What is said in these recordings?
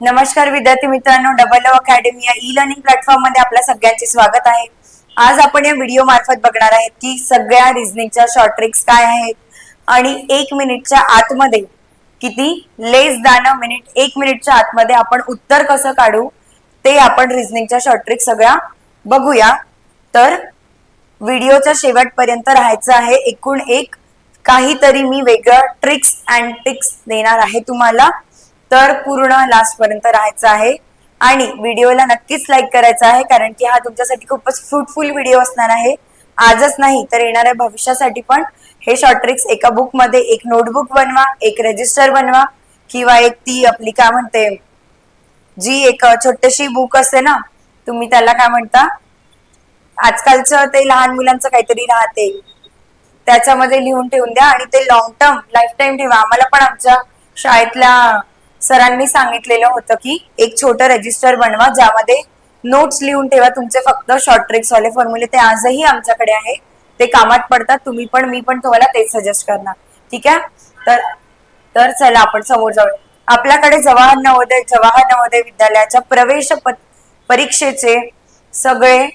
नमस्कार विद्यार्थी मित्रांनो डबल ओ अकॅडमी या ई लर्निंग प्लॅटफॉर्ममध्ये आपल्या सगळ्यांचे स्वागत आहे. आज आपण या व्हिडिओ मार्फत बघणार आहेत की सगळ्या रिझनिंगच्या शॉर्ट ट्रिक्स काय आहेत आणि एक मिनिटच्या आतमध्ये किती लेस दॅन मिनिट एक मिनिटच्या आतमध्ये आपण उत्तर कसं काढू ते आपण रिझनिंगच्या शॉर्ट ट्रिक्स सगळ्या बघूया. तर व्हिडिओच्या शेवटपर्यंत राहायचं आहे. एकूण एक काहीतरी मी वेगळं ट्रिक्स अँड टिक्स देणार आहे तुम्हाला. तर पूर्ण लास्ट पर्यंत राहायचं आहे. आणि व्हिडिओला नक्कीच लाईक करायचा आहे कारण की हा तुमच्यासाठी खूपच फ्रुटफुल व्हिडिओ असणार आहे. आजच नाही तर येणाऱ्या भविष्यासाठी पण हे शॉर्ट ट्रिक्स एका बुकमध्ये एक नोटबुक बनवा एक रजिस्टर बनवा किंवा एक ती आपली काय म्हणते जी एक छोटीशी बुक असते ना तुम्ही त्याला काय म्हणता आजकालचं ते लहान मुलांचं काहीतरी राहते. त्याच्यामध्ये लिहून ठेवून द्या आणि ते लॉंग टर्म लाईफ टाईम ठेवा. आम्हाला पण आमच्या शाळेतल्या सरांनी सांगितलेलं होतं की एक छोटं रजिस्टर बनवा ज्यामध्ये नोट्स लिहून ठेवा. तुमचे फक्त शॉर्ट ट्रिक्स वाले फॉर्म्युले ते आजही आमच्याकडे आहे. ते कामात पडतात. तुम्ही पण मी पण तुम्हाला तेच सजेस्ट करणार. ठीक आहे? तर तर चला आपण समोर जाऊ आपल्याकडे जवाहर नवोदय जवाहर नवोदय विद्यालयाच्या प्रवेश परीक्षेचे सगळे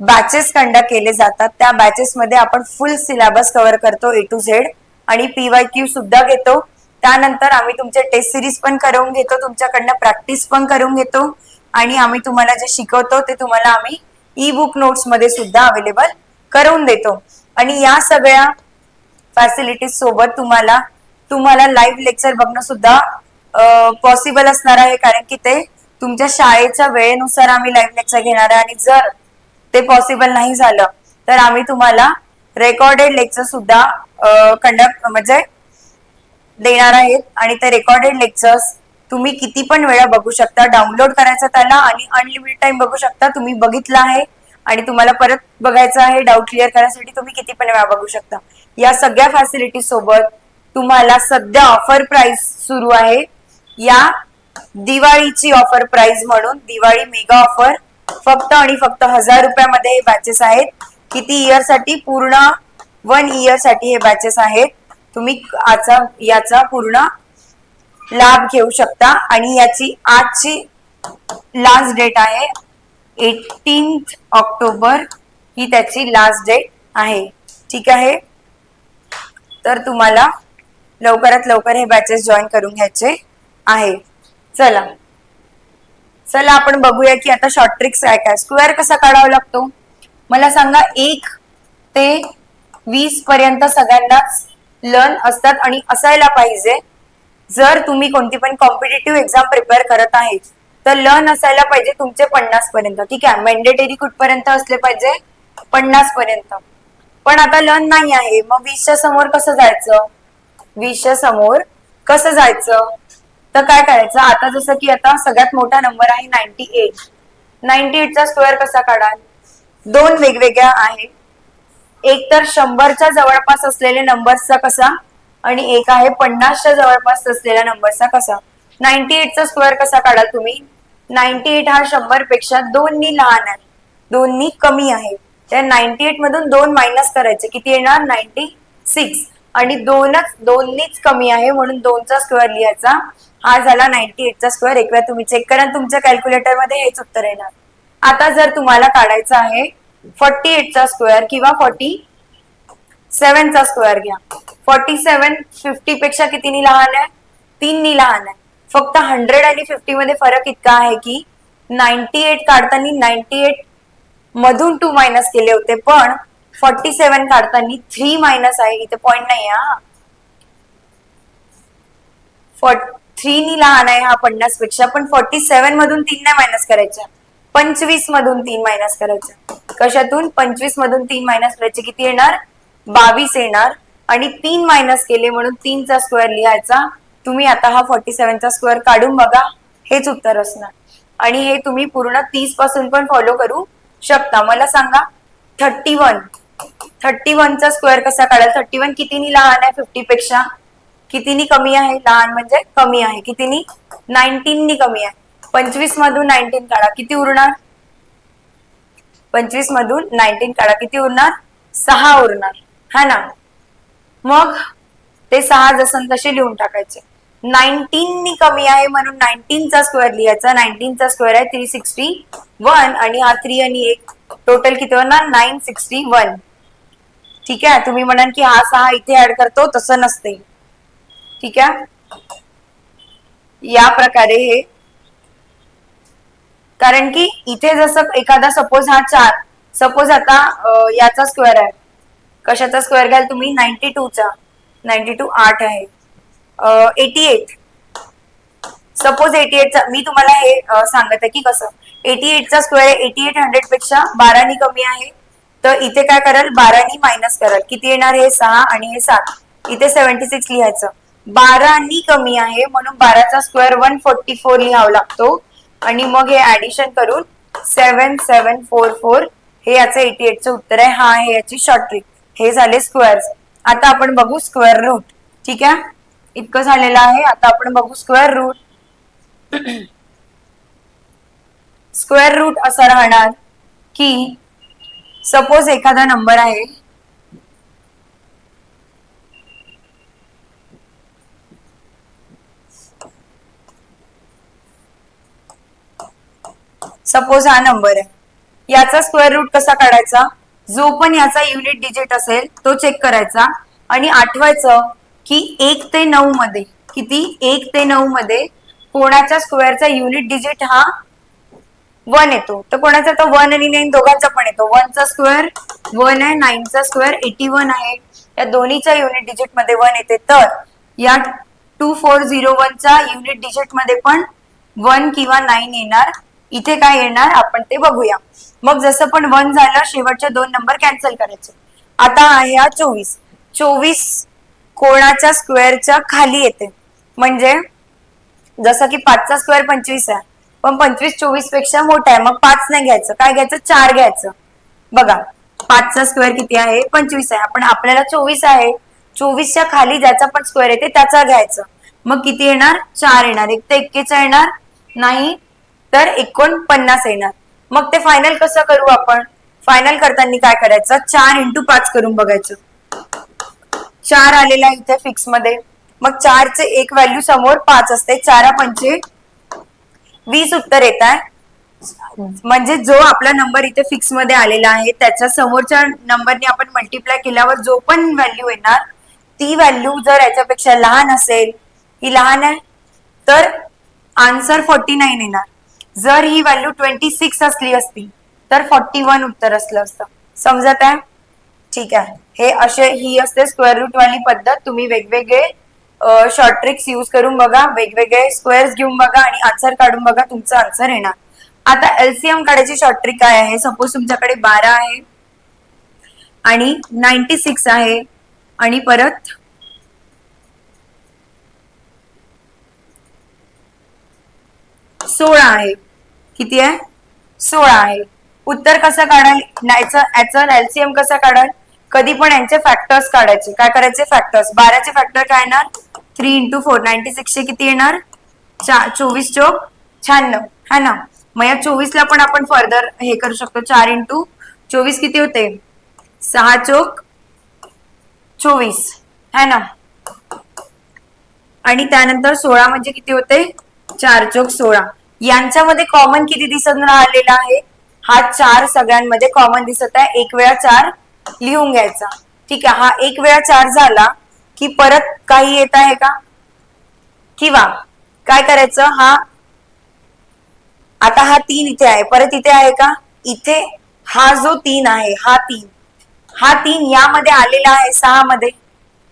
बॅचेस कंडक्ट केले जातात. त्या बॅचेस मध्ये आपण फुल सिलेबस कव्हर करतो ए टू झेड आणि पीवाय क्यू सुद्धा घेतो. त्यानंतर आम्ही तुमचे टेस्ट सिरीज पण करून घेतो तुमच्याकडनं प्रॅक्टिस पण करून घेतो आणि आम्ही तुम्हाला जे शिकवतो ते तुम्हाला आम्ही ई बुक नोट्समध्ये सुद्धा अवेलेबल करून देतो. आणि या सगळ्या फॅसिलिटीज सोबत तुम्हाला तुम्हाला लाईव्ह लेक्चर बघणं सुद्धा पॉसिबल असणार आहे. कारण की ते तुमच्या शाळेच्या वेळेनुसार आम्ही लाईव्ह लेक्चर घेणार आहे. आणि जर ते पॉसिबल नाही झालं तर आम्ही तुम्हाला रेकॉर्डेड लेक्चर सुद्धा कंडक्ट म्हणजे देणार आहेत आणि ते रेकॉर्डेड लेक्चर्स तुम्ही किती पण वेळा बघू शकता. डाउनलोड करायचा त्याला आणि अनलिमिटेड टाइम बघू शकता. तुम्ही बघितलं आहे आणि तुम्हाला परत बघायचं आहे. डाऊट क्लिअर करण्यासाठी तुम्ही किती पण वेळा बघू शकता. या सगळ्या फॅसिलिटी सोबत तुम्हाला सध्या ऑफर प्राइस सुरू आहे. या दिवाळीची ऑफर प्राइस म्हणून दिवाळी मेगा ऑफर फक्त आणि फक्त हजार रुपयामध्ये हे बॅचेस आहेत. किती इयरसाठी? पूर्ण वन इयरसाठी हे बॅचेस आहेत. तुम्ही आचा याचा पूर्ण लाभ घेऊ शकता. आणि याची आजची लास्ट डेट आहे एटीन ऑक्टोबर. ही त्याची लास्ट डेट आहे. ठीक आहे? तर तुम्हाला लवकरात लवकर हे बॅचेस जॉईन करून घ्यायचे आहे. चला. चला आपण बघूया की आता शॉर्ट ट्रिक्स काय काय. स्क्वेअर कसा काढावा लागतो? मला सांगा एक ते वीस पर्यंत सगळ्यांनाच लर्न असतात आणि असायला पाहिजे. जर तुम्ही कोणती पण कॉम्पिटेटिव्ह एक्झाम प्रिपेअर करत आहे तर लर्न असायला पाहिजे तुमचे पन्नास पर्यंत. ठीक आहे? मॅन्डेटरी कुठपर्यंत असले पाहिजे? पन्नास पर्यंत. पण आता लर्न नाही आहे. मग वीसच्या समोर कसं जायचं? वीसच्या समोर कसं जायचं? तर काय करायचं? आता जसं की आता सगळ्यात मोठा नंबर आहे नाईन्टी एट नाईन्टी एटचा स्क्वेअर कसा काढाल? दोन वेगवेगळ्या आहे एक तर शंभरच्या जवळपास असलेले नंबर्सचा कसा? आणि एक आहे पन्नासच्या जवळपास असलेल्या नंबरचा कसा? नाईन्टी एटचा स्क्वेअर कसा काढाल तुम्ही? नाईन्टी एट हा शंभरपेक्षा दोन्ही लहान आहे. दोन्ही कमी आहे. त्या नाईन्टी एट मधून दोन मायनस करायचे. किती येणार? नाईन्टी सिक्स आणि दोनच दोन्हीच कमी आहे म्हणून दोनचा स्क्वेअर लिहायचा. हा झाला नाईन्टी एटचा स्क्वेअर एक वेळा तुम्ही चेक करा तुमच्या कॅल्क्युलेटरमध्ये हेच उत्तर येणार. आता जर तुम्हाला काढायचं आहे फोर्टी एटचा स्क्वेअर किंवा फोर्टी सेव्हनचा स्क्वेअर घ्या. फोर्टी सेव्हन फिफ्टी पेक्षा कितीनी लहान आहे? तीननी लहान आहे. फक्त हंड्रेड आणि फिफ्टी मध्ये फरक इतका आहे की नाईन्टी एट काढताना नाईन्टी एट मधून टू मायनस केले होते पण फोर्टी सेव्हन काढताना थ्री मायनस आहे. इथे पॉइंट नाही हा. थ्री नी लहान आहे हा पन्नासपेक्षा पण फोर्टी सेव्हन मधून तीन नाही मायनस करायच्या पंचवीस मधून तीन मायनस करायचे. कशातून? पंचवीस मधून तीन मायनस करायचे. किती येणार? बावीस येणार. आणि तीन मायनस केले म्हणून तीनचा स्क्वेअर लिहायचा. तुम्ही आता हा फोर्टी सेव्हनचा स्क्वेअर काढून बघा. हेच उत्तर असणार. आणि हे तुम्ही पूर्ण तीसपासून पण फॉलो करू शकता. मला सांगा थर्टी वन थर्टी वनचा स्क्वेअर कसा काढाल? थर्टी वन कितीनी लहान आहे? फिफ्टी पेक्षा. कितीनी कमी आहे? लहान म्हणजे कमी आहे. कितीनी? नाईन्टीननी कमी आहे. पंचवीस मधून नाईन्टीन काढा. किती उरणार? पंचवीस मधून नाईन्टीन काढा. किती उरणार? सहा उरणार. हा ना? मग ते सहा जसं तसे लिहून टाकायचे. नाईन्टीननी कमी आहे म्हणून नाईन्टीनचा स्क्वेअर लिहायचा. नाईन्टीनचा स्क्वेअर आहे थ्री सिक्स्टी वन आणि हा थ्री आणि एक. टोटल किती होणार? नाईन सिक्स्टी वन ठीक आहे? तुम्ही म्हणाल की हा सहा इथे ऍड करतो तसं नसते. ठीक आहे? या प्रकारे हे कारण की इथे जसं एखादा सपोज हा चार सपोज आता याचा स्क्वेअर आहे. कशाचा स्क्वेअर घ्याल तुम्ही? नाईन्टी टूचा नाईन्टी टू आठ आहे. एटी एट सपोज एटी एटचा मी तुम्हाला हे सांगत आहे की कसं? एटी एटचा स्क्वेअर एटी एट हंड्रेडपेक्षा बारानी कमी आहे. तर इथे काय कराल? बारानी मायनस कराल. किती येणार हे सहा आणि हे सात. इथे सेव्हन्टी सिक्स लिहायचं. बारानी कमी आहे म्हणून बाराचा स्क्वेअर वन फोर्टी फोर लिहावा लागतो. आणि मग हे ऍडिशन करून सेवन सेवन फोर फोर हे याचं एटी एटचं उत्तर आहे. हा आहे याची शॉर्ट ट्रिक हे झाले स्क्वेअर्स आता आपण बघू स्क्वेअर रूट ठीक आहे? इतकं झालेलं आहे. आता आपण बघू स्क्वेअर रूट स्क्वेअर रूट असा राहणार की सपोज एखादा नंबर आहे सपोज हा नंबर आहे. याचा स्क्वेअर रूट कसा काढायचा? जो पण याचा युनिट डिजिट असेल तो चेक करायचा. आणि आठवायचं की एक ते नऊ मध्ये किती? एक ते नऊ मध्ये कोणाच्या स्क्वेअरचा युनिट डिजिट हा वन येतो. तर कोणाचा तर वन आणि नाईन दोघांचा पण येतो. वनचा स्क्वेअर वन आहे नाईनचा स्क्वेअर एटी वन आहे. या दोन्हीच्या युनिट डिजिटमध्ये वन येते. तर या टू फोर झिरो वनच्या युनिट डिजिटमध्ये पण वन किंवा नाईन येणार. इथे काय येणार? आपण ते बघूया. मग जसं पण वन झालं शेवटचे दोन नंबर कॅन्सल करायचे. आता आहे हा चोवीस. चोवीस कोणाच्या स्क्वेअरच्या खाली येते? म्हणजे जसं की पाचचा स्क्वेअर पंचवीस आहे. पण पंचवीस चोवीसपेक्षा मोठा आहे. मग पाच नाही घ्यायचं. काय घ्यायचं? चार घ्यायचं. बघा पाचचा स्क्वेअर किती आहे? पंचवीस आहे. आपण आपल्याला चोवीस आहे. चोवीसच्या खाली ज्याचा पण स्क्वेअर येते त्याचा घ्यायचं. मग किती येणार? चार येणार. एक तर एक्केचा येणार. नाही तर एकोणपन्नास येणार मग ते फायनल कसं करू आपण? फायनल करताना काय करायचं? चार इंटू पाच करून बघायचं. चार आलेला आहे इथे फिक्समध्ये. मग चारचे एक व्हॅल्यू समोर पाच असते. चारा पंचे वीस उत्तर येत आहे. म्हणजे जो आपला नंबर इथे फिक्समध्ये आलेला आहे त्याच्या समोरच्या नंबरने आपण मल्टिप्लाय केल्यावर जो पण व्हॅल्यू येणार ती व्हॅल्यू जर याच्यापेक्षा लहान असेल ही लहान आहे तर आन्सर फोर्टी नाईन येणार. जर ही व्हॅल्यू ट्वेंटी सिक्स असली असती तर फॉर्टी वन उत्तर असलं असतं. समजत आहे? ठीक आहे. हे असे ही असते स्क्वेअर रूट वाली पद्धत. तुम्ही वेगवेगळे शॉर्ट ट्रिक्स यूज करून बघा. वेगवेगळे स्क्वेअर्स घेऊन बघा आणि आन्सर काढून बघा. तुमचं आन्सर येणार. आता एलसीएम काढायची शॉर्ट ट्रिक काय आहे? सपोज तुमच्याकडे बारा आहे आणि नाईन्टी सिक्स आहे. आणि परत सोळा आहे. किती आहे? सोळा आहे. उत्तर कसं काढाल? याचं एलसीएम कसं काढाल? कधी पण यांचे फॅक्टर्स काढायचे. काय करायचे? फॅक्टर्स बाराचे फॅक्टर काय येणार? थ्री इंटू फोर नाईन्टी सिक्सचे किती येणार? चोवीस चोक शहाण्णव. है ना? मग या चोवीसला पण आपण फर्दर हे करू शकतो. चार इंटू चोवीस किती होते? सहा चोक चोवीस. है ना? आणि त्यानंतर सोळा म्हणजे किती होते? चार चोक सोळा. यांच्यामध्ये कॉमन किती दिसत राहिलेला आहे? हा चार सगळ्यांमध्ये कॉमन दिसत आहे. एक वेळा चार लिहून घ्यायचा. ठीक आहे हा एक वेळा चार झाला की परत काही येत आहे का? किंवा काय करायचं? हा आता हा तीन इथे आहे. परत इथे आहे का? इथे हा जो तीन आहे हा तीन. हा तीन यामध्ये आलेला आहे सहा मध्ये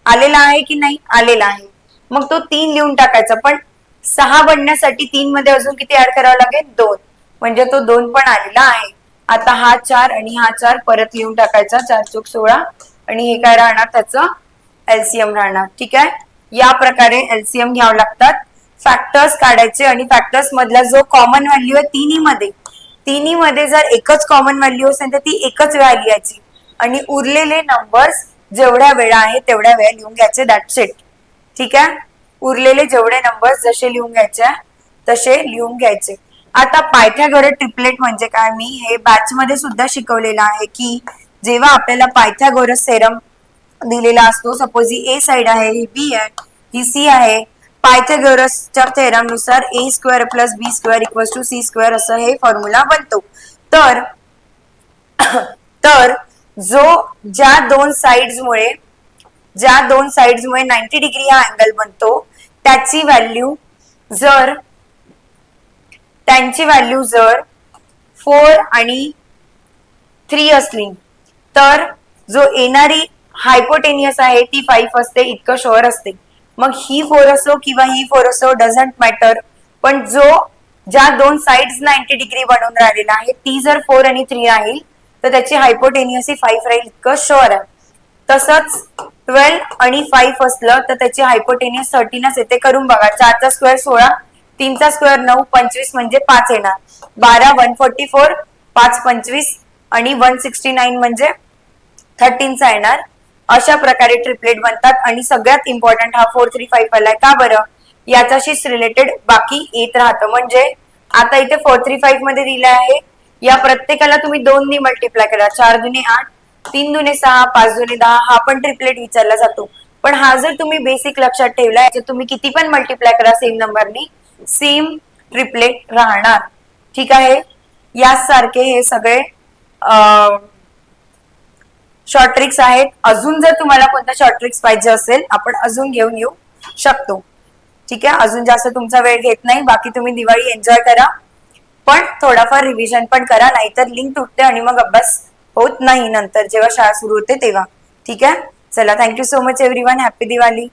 आलेला आहे की नाही? आलेला आहे. मग तो तीन लिहून टाकायचा. पण सहा बनण्यासाठी तीन मध्ये अजून किती ऍड करावं लागेल? दोन. म्हणजे तो दोन पण आलेला आहे. आता हा चार आणि हा चार परत लिहून टाकायचा. चार चौक सोळा. आणि हे काय राहणार? त्याचं एलसीएम राहणार. ठीक आहे? या प्रकारे एलसीएम घ्यावं लागतात. फॅक्टर्स काढायचे आणि फॅक्टर्स मधला जो कॉमन व्हॅल्यू आहे तिन्ही मध्ये तिन्ही मध्ये जर एकच कॉमन व्हॅल्यू असेल तर ती एकच वेळा लिहायची. आणि उरलेले नंबर्स जेवढ्या वेळा आहे तेवढ्या वेळा लिहून घ्यायचे. दॅट सेट ठीक आहे? उरलेले जेवढे नंबर्स जसे लिहून घ्यायचे तसे लिहून घ्यायचे. आता पायथ्यागोरस ट्रिपलेट म्हणजे काय? मी हे बॅच मध्ये सुद्धा शिकवलेलं आहे की जेव्हा आपल्याला पायथ्यागोरस सेरम दिलेला असतो सपोज ही ए साइड आहे ही बी आहे ही सी आहे पायथ्यागोरसच्या थेरमनुसार A square plus B square equal to C square असं हे फॉर्म्युला बनतो. तर तर जो ज्या दोन साइड्समुळे ज्या दोन साइड्समुळे 90 डिग्री हा अँगल बनतो त्याची व्हॅल्यू जर त्यांची व्हॅल्यू जर फोर आणि थ्री असली तर जो येणारी हायपोटेनियस आहे ती फाईव्ह असते इतकं शोअर असते. मग ही फोर असो किंवा ही फोर असो डझंट मॅटर पण जो ज्या दोन साइड्स नाईन्टी डिग्री बनवून राहिलेला आहे ती जर फोर आणि थ्री राहील तर त्याची हायपोटेनियस ही फाईव्ह राहील इतकं शोअर आहे. तसंच ट्वेल्व आणि फाईव्ह असलं तर त्याची हायपोटेनियस थर्टीनच येते. करून बघा चारचा स्क्वेअर सोळा तीनचा स्क्वेअर नऊ पंचवीस म्हणजे पाच येणार. बारा वन फोर्टी फोर पाच पंचवीस आणि वन सिक्स्टी नाईन म्हणजे थर्टीनचा येणार. अशा प्रकारे ट्रिपलेट बनतात आणि सगळ्यात इम्पॉर्टंट हा फोर थ्री फाईव्ह आलाय का बरं? याच्याशीच रिलेटेड बाकी येत राहतं. म्हणजे आता इथे फोर थ्री फाईव्हमध्ये दिलं आहे. या प्रत्येकाला तुम्ही दोन मल्टिप्लाय करा. चार दुने आठ तीन दुने सहा पाच दुने दहा हा पण ट्रिपलेट विचारला जातो. पण हा जर तुम्ही बेसिक लक्षात ठेवला याच्यात तुम्ही किती पण मल्टिप्लाय करा सेम नंबरनी सेम ट्रिपलेट राहणार. ठीक आहे? याच सारखे हे सगळे शॉर्ट ट्रिक्स आहेत. अजून जर तुम्हाला कोणता शॉर्ट ट्रिक्स पाहिजे असेल आपण अजून घेऊन येऊ शकतो. ठीक आहे? अजून जास्त तुमचा वेळ घेत नाही. बाकी तुम्ही दिवाळी एन्जॉय करा. पण थोडाफार रिव्हिजन पण करा नाहीतर लिंक तुटते आणि मग अभ्यास होत नाही नंतर जेव्हा शाळा सुरू होते तेव्हा. ठीक आहे? चला thank you so much everyone happy Diwali